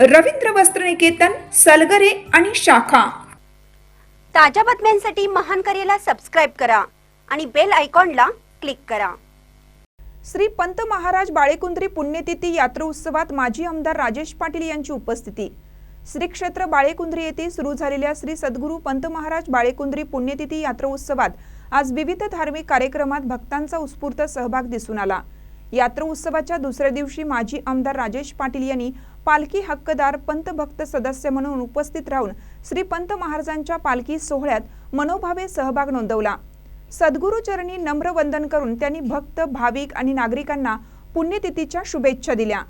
रवींद्र वस्त्रनिकेतन सलगरे आणि शाखा. ताज्या बातम्यांसाठी महान करेला सबस्क्राईब करा आणि बेल आयकॉनला क्लिक करा. श्री पंत महाराज बाळेकुंद्री पुण्यतिथी यात्रा उत्सवात माजी आमदार राजेश पाटील यांची उपस्थिती. श्री क्षेत्र बाळेकुंद्री येथे सुरू झालेल्या श्री सद्गुरू पंत महाराज बाळेकुंद्री पुण्यतिथी यात्रा उत्सवात आज विविध धार्मिक कार्यक्रमात भक्तांचा उत्स्फूर्त सहभाग दिसून आला. यात्रा उत्सवाच्या दुसऱ्या दिवशी माजी आमदार राजेश पाटील यांनी पालखी हक्कदार पंतभक्त सदस्य म्हणून उपस्थित राहून श्री पंत महाराजांच्या पालखी सोहळ्यात मनोभावे सहभाग नोंदवला. सद्गुरूचरणी नम्र वंदन करून त्यांनी भक्त भाविक आणि नागरिकांना पुण्यतिथीच्या शुभेच्छा दिल्या.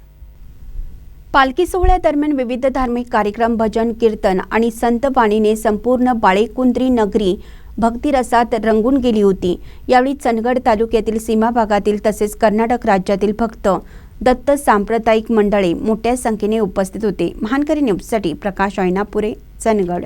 पालखी सोहळ्यादरम्यान विविध धार्मिक कार्यक्रम भजन कीर्तन आणि संतवाणीने संपूर्ण बाळेकुंद्री नगरी भक्तिरसात रंगून गेली होती. यावेळी चंदगड तालुक्यातील सीमा भागातील तसेच कर्नाटक राज्यातील भक्त दत्त सांप्रदायिक मंडळे मोठ्या संख्येने उपस्थित होते. महानकरी न्यूजसाठी प्रकाश ऐनापुरे चंदगड.